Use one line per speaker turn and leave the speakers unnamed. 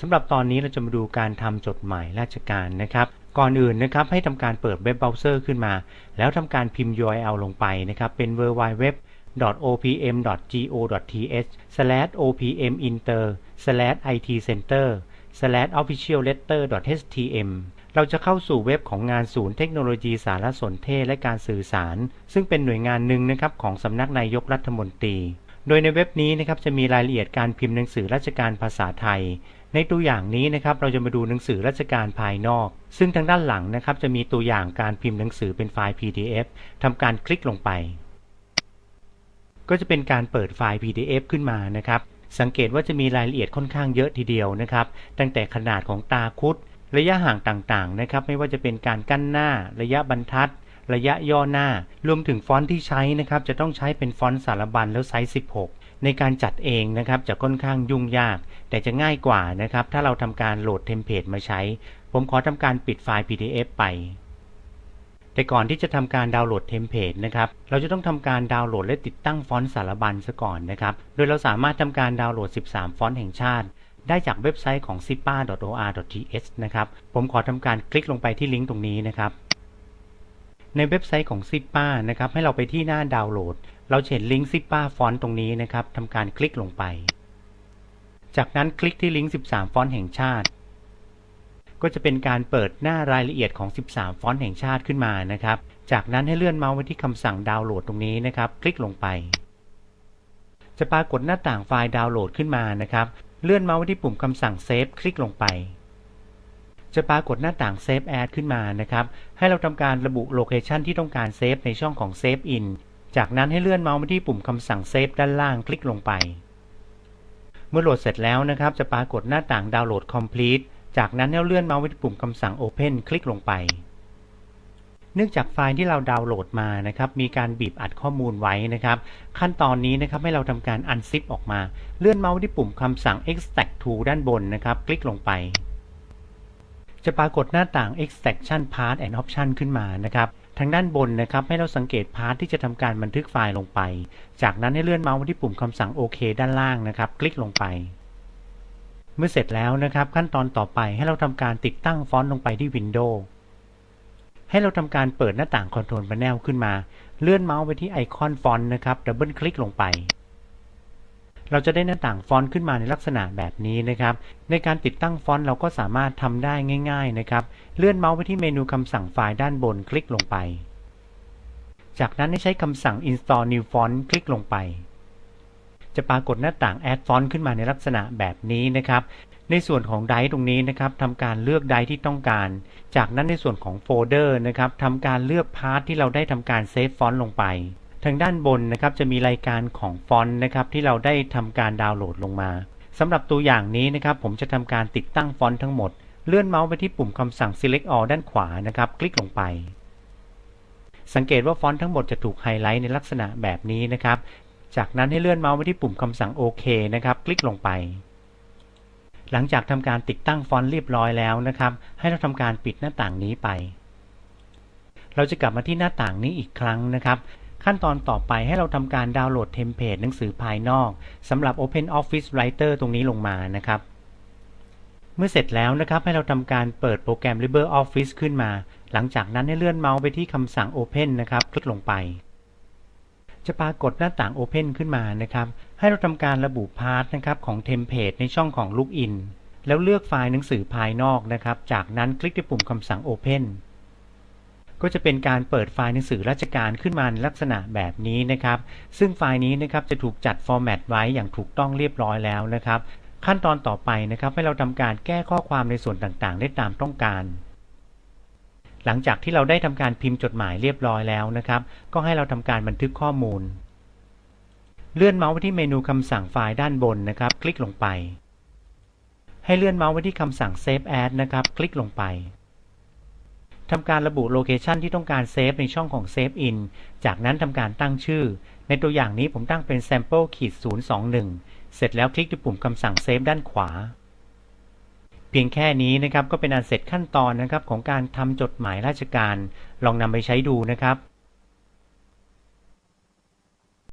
สำหรับตอนนี้เราจะมาดูการทำจดหมายราชการนะครับ ก่อนอื่นนะครับให้ทำการเปิดเว็บเบราว์เซอร์ขึ้นมา แล้วทำการพิมพ์ URL ลงไปนะครับ เป็น www.opm.go.th/opminter/itcenter/officialletter.htm เราจะเข้าสู่เว็บของงานศูนย์เทคโนโลยีสารสนเทศและการสื่อสาร ซึ่งเป็นหน่วยงานหนึ่งนะครับของสำนักนายกรัฐมนตรี โดยในเว็บนี้นะครับจะมีรายละเอียดการพิมพ์หนังสือราชการภาษาไทย ในตัวอย่างนี้นะครับเราจะมาดูหนังสือราชการภายนอก ซึ่งทางด้านหลังนะครับจะมีตัวอย่างการพิมพ์หนังสือเป็นไฟล์ PDF ทำการคลิกลงไป ก็จะเป็นการเปิดไฟล์ PDF ขึ้นมานะครับ สังเกตว่าจะมีรายละเอียดค่อนข้างเยอะทีเดียวนะครับ ตั้งแต่ขนาดของตาคุด ระยะห่างต่างๆนะครับ ไม่ว่าจะเป็นการกั้นหน้า ระยะบรรทัด ระยะย่อหน้า รวมถึงฟอนต์ที่ใช้นะครับจะต้องใช้เป็นฟอนต์สารบัญแล้วไซส์ 16 ในการจัดเองนะครับจะค่อนข้างยุ่งยาก แต่จะง่ายกว่านะครับ ถ้าเราทำการโหลดเทมเพลตมาใช้ ผมขอทำการปิดไฟล์ PDF ไป แต่ก่อนที่จะทำการดาวน์โหลดเทมเพลตนะครับ เราจะต้องทำการดาวน์โหลดและติดตั้งฟอนต์สารบัญซะก่อนนะครับ โดยเราสามารถทำการดาวน์โหลด 13 ฟอนต์แห่งชาติ ได้จากเว็บไซต์ของ sipa.or.th นะครับ ผมขอทำการคลิกลงไปที่ลิงก์ตรงนี้นะครับ ในเว็บไซต์ของ Sipa นะครับให้เราไปที่หน้าดาวน์โหลด เราเห็นลิงก์ Sipa ฟอนต์ตรงนี้นะครับทำการคลิกลงไป จากนั้นคลิกที่ลิงก์ 13 ฟอนต์แห่งชาติ ก็จะเป็นการเปิดหน้ารายละเอียดของ 13 ฟอนต์แห่งชาติขึ้นมานะครับ จากนั้นให้เลื่อนเมาส์ไปที่คำสั่งดาวน์โหลดตรงนี้นะครับ คลิกลงไป จะปรากฏหน้าต่างไฟล์ดาวน์โหลดขึ้นมานะครับ เลื่อนเมาส์ไปที่ปุ่มคำสั่งเซฟคลิกลงไป จะปรากฏหน้าต่าง Save As ขึ้นมานะครับ ให้เราทำการระบุโลเคชันที่ต้องการเซฟในช่องของ Save In จากนั้นให้เลื่อนเมาส์ไปที่ปุ่มคำสั่งเซฟด้านล่างคลิกลงไป เมื่อโหลดเสร็จแล้วนะครับ จะปรากฏหน้าต่างดาวน์โหลด Complete จากนั้นให้เลื่อนเมาส์ไปที่ปุ่มคำสั่ง Open คลิกลงไป เนื่องจากไฟล์ที่เราดาวน์โหลดมานะครับ มีการบีบอัดข้อมูลไว้นะครับ ขั้นตอนนี้นะครับให้เราทำการ unzip ออกมา เลื่อนเมาส์ที่ปุ่มคำสั่ง extract to ด้านบนนะครับ คลิกลงไป จะปรากฏหน้าต่าง extraction path and option ขึ้นมานะครับทางด้านบนนะครับให้เราสังเกตพาร์ทที่จะทำการบันทึกไฟล์ลงไป จากนั้นให้เลื่อนเมาส์ไปที่ปุ่มคำสั่งโอเคด้านล่างนะครับ คลิกลงไป เมื่อเสร็จแล้วนะครับ ขั้นตอนต่อไปให้เราทำการติดตั้งฟอนต์ลงไปที่ Windows ให้เราทำการเปิดหน้าต่าง Control Panel ขึ้นมา เลื่อนเมาส์ไปที่ไอคอนฟอนต์นะครับดับเบิลคลิกลงไป เราจะได้หน้าต่างฟอนต์ขึ้นมาในลักษณะแบบนี้นะครับ ในการติดตั้งฟอนต์เราก็สามารถทำได้ง่าย ๆนะครับ เลื่อนเมาส์ไปที่เมนูคำสั่งไฟล์ด้านบนคลิกลงไป จากนั้นให้ใช้คำสั่ง install new font คลิกลงไป จะปรากฏหน้าต่าง add font ขึ้นมาในลักษณะแบบนี้นะครับ ในส่วนของไดร์ตรงนี้นะครับทำการเลือกไดร์ที่ต้องการ จากนั้นในส่วนของโฟลเดอร์นะครับทำการเลือกพาร์ทที่เราได้ทำการเซฟฟอนต์ลงไป ทางด้านบนนะครับจะมีรายการของฟอนต์นะครับที่เราได้ทำการดาวน์โหลดลงมาสำหรับตัวอย่างนี้นะครับผมจะทำการติดตั้งฟอนต์ทั้งหมด เลื่อนเมาส์ไปที่ปุ่มคำสั่ง select all ด้านขวานะครับคลิกลงไป สังเกตว่าฟอนต์ทั้งหมดจะถูกไฮไลท์ในลักษณะแบบนี้นะครับ จากนั้นให้เลื่อนเมาส์ไปที่ปุ่มคำสั่งโอเคนะครับคลิกลงไป หลังจากทำการติดตั้งฟอนต์เรียบร้อยแล้วนะครับ ให้เราทำการปิดหน้าต่างนี้ไป เราจะกลับมาที่หน้าต่างนี้อีกครั้งนะครับ ขั้นตอนต่อไปให้เราทำการดาวน์โหลดเทมเพลตหนังสือภายนอกสำหรับ Open Office Writer ตรงนี้ลงมานะครับ เมื่อเสร็จแล้วนะครับให้เราทำการเปิดโปรแกรม LibreOffice ขึ้นมา หลังจากนั้นให้เลื่อนเมาส์ไปที่คำสั่ง Open นะครับ คลิกลงไป จะปรากฏหน้าต่าง Open ขึ้นมานะครับ ให้เราทำการระบุพาร์ทนะครับของเทมเพลตในช่องของ Login แล้วเลือกไฟล์หนังสือภายนอกนะครับ จากนั้นคลิกที่ปุ่มคำสั่ง Open ก็จะเป็นการเปิดไฟล์หนังสือราชการขึ้นมาในลักษณะแบบนี้นะครับ ซึ่งไฟล์นี้นะครับจะถูกจัดฟอร์แมตไว้อย่างถูกต้องเรียบร้อยแล้วนะครับ ขั้นตอนต่อไปนะครับให้เราทำการแก้ข้อความในส่วนต่างๆ ได้ตามต้องการ หลังจากที่เราได้ทำการพิมพ์จดหมายเรียบร้อยแล้วนะครับ ก็ให้เราทำการบันทึกข้อมูล เลื่อนเมาส์ไปที่เมนูคำสั่งไฟล์ด้านบนนะครับ คลิกลงไป ให้เลื่อนเมาส์ไปที่คำสั่ง Save As นะครับ คลิกลงไป ทำการระบุโลเคชันที่ต้องการเซฟในช่องของ Save In จากนั้นทำการตั้งชื่อ ในตัวอย่างนี้ผมตั้งเป็น sample ขีด021 เสร็จแล้วคลิกที่ปุ่มคำสั่งเซฟด้านขวา เพียงแค่นี้นะครับก็เป็นอันเสร็จขั้นตอนนะครับของการทำจดหมายราชการ ลองนำไปใช้ดูนะครับ